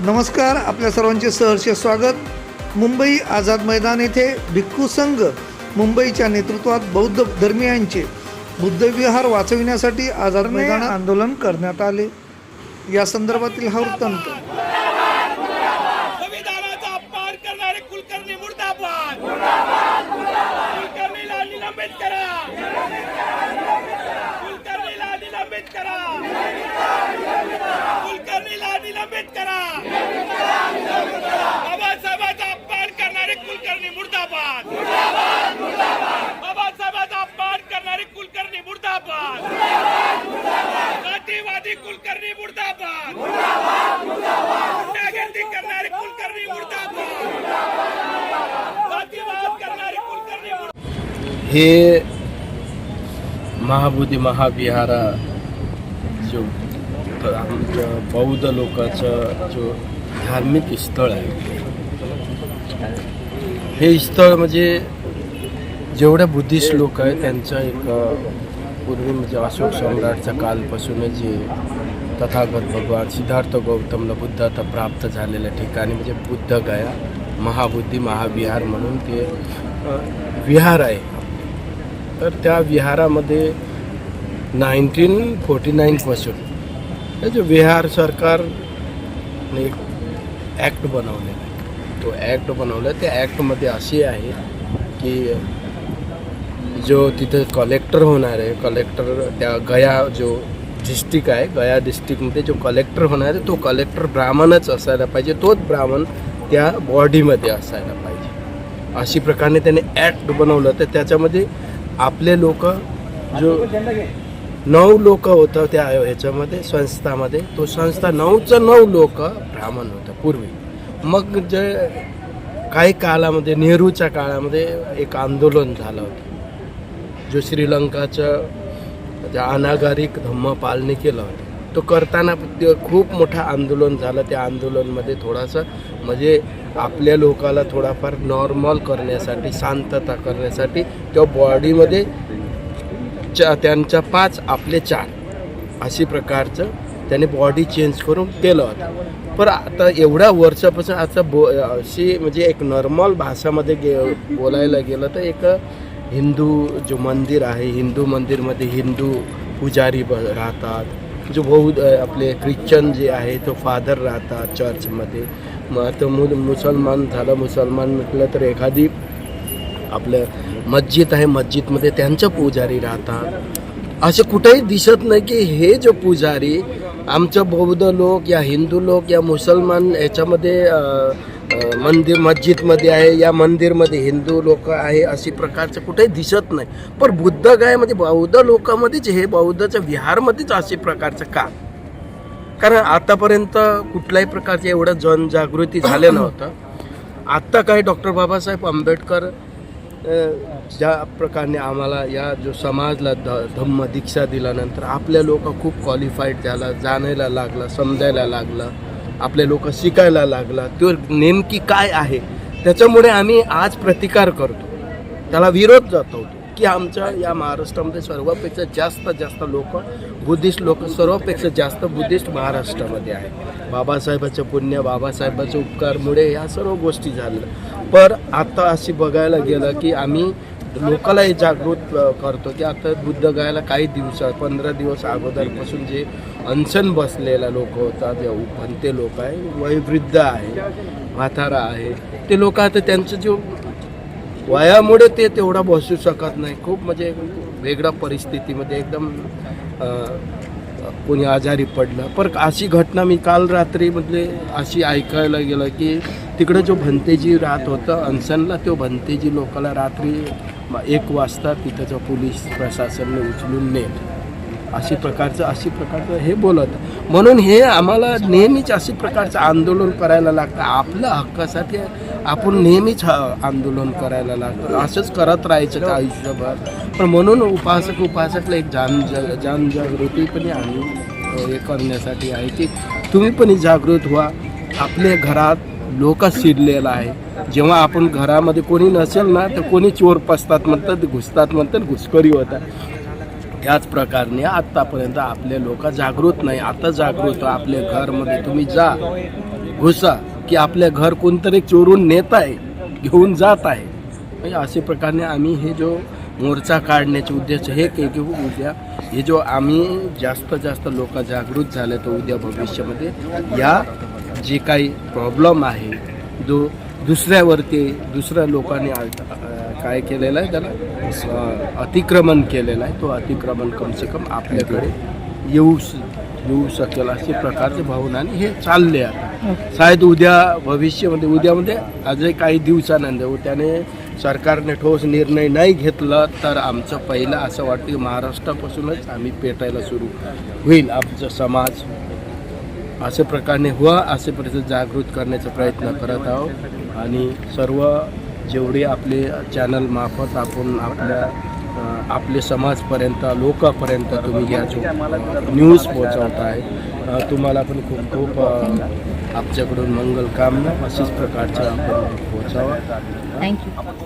नमस्कार आपल्या सर्वांचे सहर्ष स्वागत. मुंबई आझाद मैदान येथे भिक्खू संघ मुंबईच्या नेतृत्वात बौद्ध धर्मियांचे बुद्धविहार वाचविण्यासाठी आझाद मैदान आंदोलन करण्यात आले. या संदर्भातील हा वृत्तांत. संविधानाचा अपमान करणारे कुलकर्णी मुर्दाबाद. कुलकर्णी मुर्दाबाद. बाबासाहेबांचा अपमान करणारे कुलकर्णी मुर्दाबाद. जातीवादी कुलकर्णी मुर्दाबाद. गुंडागर्दी करणारे कुलकर्णी मुर्दाबाद. जातीवाद करणारे कुलकर्णी हे महाबोधी महाविहारा जो आमच्या बौद्ध लोकाचं जो धार्मिक स्थळ आहे हे स्थळ म्हणजे जेवढ्या बुद्धिस्ट लोक आहेत त्यांचा एक पूर्वी म्हणजे अशोक सम्राटच्या कालपासूनच जे तथागत भगवान सिद्धार्थ गौतमला बुद्ध आता प्राप्त झालेल्या ठिकाणी म्हणजे बुद्ध गया महाबुद्धी महाविहार म्हणून ते विहार आहे तर त्या विहारामध्ये नाईन्टीन फोर्टी नाईनपासून हे जो विहार सरकारने एक ॲक्ट बनवलेला आहे. तो ॲक्ट बनवला. त्या ॲक्टमध्ये अशी आहे की जो तिथे कलेक्टर होणार आहे कलेक्टर त्या गया जो डिस्ट्रिक्ट आहे गया डिस्ट्रिक्टमध्ये जो कलेक्टर होणार आहे तो कलेक्टर ब्राह्मणच असायला पाहिजे. तोच ब्राह्मण त्या बॉडीमध्ये असायला पाहिजे. अशी प्रकारे त्याने ॲक्ट बनवलं. तर त्याच्यामध्ये आपले लोक जो नऊ लोक होतं त्या ह्याच्यामध्ये संस्थामध्ये तो संस्था नऊचं नऊ लोक ब्राह्मण होतं पूर्वी. मग जे काही काळामध्ये नेहरूच्या काळामध्ये एक आंदोलन झालं होतं. जो श्रीलंकाचं त्या अनागारिक धम्म पालने केलं होतं. तो करताना ते खूप मोठं आंदोलन झालं. त्या आंदोलनमध्ये थोडासा म्हणजे आपल्या लोकाला थोडाफार नॉर्मल करण्यासाठी शांतता करण्यासाठी त्या बॉडीमध्ये चा त्यांच्या पाच आपले चार अशी प्रकारचं त्याने बॉडी चेंज करून केलं होतं. पण आता एवढ्या वर्षापासून आता बो अशी म्हणजे एक नॉर्मल भाषामध्ये गे बोलायला गेलं तर एक हिंदू जो मंदिर आहे हिंदू मंदिरमध्ये हिंदू पुजारी ब राहतात. जो बौद्ध आपले ख्रिश्चन जे आहे तो फादर राहतात चर्चमध्ये मग तो मु मुसलमान झालं मुसलमान म्हटलं तर एखादी आपलं मस्जिद आहे मस्जिदमध्ये त्यांचं पुजारी राहतात. असं कुठेही दिसत नाही की हे जो पुजारी आमचं बौद्ध लोक या हिंदू लोक या मुसलमान याच्यामध्ये मंदिर मस्जिदमध्ये आहे या मंदिरमध्ये हिंदू लोक आहे अशी प्रकारचं कुठेही दिसत नाही. पण बुद्ध गायमध्ये म्हणजे बौद्ध लोकांमध्येच हे बौद्धच्या विहारमध्येच अशी प्रकारचं का? कारण आतापर्यंत कुठल्याही प्रकारचं एवढं जनजागृती झालं नव्हतं. आत्ता काय डॉक्टर बाबासाहेब आंबेडकर ज्या प्रकारे आम्हाला या जो समाजला ध धम्म दीक्षा दिल्यानंतर आपल्या लोक खूप क्वालिफाईड झाला जाणायला लागला समजायला लागला आपले लोक शिकायला लागला. तो नेमकी काय आहे? त्याच्यामुळे आम्ही आज प्रतिकार करतो. त्याला विरोध जातो की आमच्या या महाराष्ट्रामध्ये सर्वापेक्षा जास्त जास्त लोक बुद्धिस्ट लोक सर्वापेक्षा जास्त बुद्धिस्ट महाराष्ट्रामध्ये आहे बाबासाहेबाचं पुण्य बाबासाहेबाच्या उपकारमुळे या सर्व गोष्टी झाल्या. पर आता अशी बघायला गेलं की आम्ही लोकालाही जागृत करतो की आता बुद्ध गायला काही दिवसात पंधरा दिवस अगोदरपासून जे अनशन बसलेला लोक होतात जे भंते लोक आहे वयवृद्ध आहे म्हातारा आहे ते लोक आता त्यांचं जो वयामुळे ते तेवढा बसू शकत नाही. खूप म्हणजे वेगळ्या परिस्थितीमध्ये एकदम कोणी आजारी पडलं. पण अशी घटना मी काल रात्री म्हणजे अशी ऐकायला गेलं की तिकडं जो भंतेजी राहत होतं अनसनला तो भंतेजी लोकाला रात्री एक वाजता तिथं जो पोलीस प्रशासनने उचलून नेलं. अशी प्रकारचं अशी प्रकारचं हे बोलत. म्हणून हे आम्हाला नेहमीच अशी प्रकारचं आंदोलन करायला लागतं. आपल्या हक्कासाठी आपण नेहमीच ह- आंदोलन करायला लागतं. असंच करत राहायचं का आयुष्यभर? पण म्हणून उपासक उपासकला एक जान जनजागृती पण आम्ही हे करण्यासाठी आहे की तुम्ही पण जागृत व्हा. आपल्या घरात लोक शिरलेला आहे. जेव्हा आपण घरामध्ये कोणी नसेल ना तर कोणी चोर पसतात म्हणतात घुसतात म्हणतात घुसखोरी होतात त्याच प्रकारे आत्तापर्यंत आपले लोक जागृत नाही. आता जागृत आपल्या घरमध्ये तुम्ही जा घुसा की आपल्या घर कोणतरी चोरून नेत आहे घेऊन जात आहे. म्हणजे अशा प्रकारे आम्ही हे जो मोर्चा काढण्याचे उद्देश हे की की उद्या हे जो आम्ही जास्त जास्त लोक जागृत झाले तर उद्या भविष्यामध्ये या जे काही प्रॉब्लेम आहे जो दुसऱ्यावरती दुसऱ्या लोकांनी काय केलेलं आहे त्याला अतिक्रमण केलेलं आहे. तो अतिक्रमण कमसे कम आपल्याकडे येऊ श- येऊ शकेल असे प्रकारचे भावनाने हे चालले आहे. शायद उद्या भविष्यामध्ये उद्यामध्ये आजही काही दिवसानंतर हो, त्याने सरकारने ठोस निर्णय नाही घेतला तर आमचं पहिलं असं वाटतं की महाराष्ट्रापासूनच आम्ही पेटायला सुरू होईल. आमचा समाज असे प्रकारे व्हा असे जागृत करण्याचा प्रयत्न करत आहोत. आणि सर्व जेवढे आपले चॅनल मार्फत आपण आपल्या आपले समाजपर्यंत लोकांपर्यंत तुम्ही या जो न्यूज पोहोचवत आहे तुम्हाला पण खूप खूप आमच्याकडून मंगल कामना अशाच प्रकारच्या आपण पोहोचावा. थँक्यू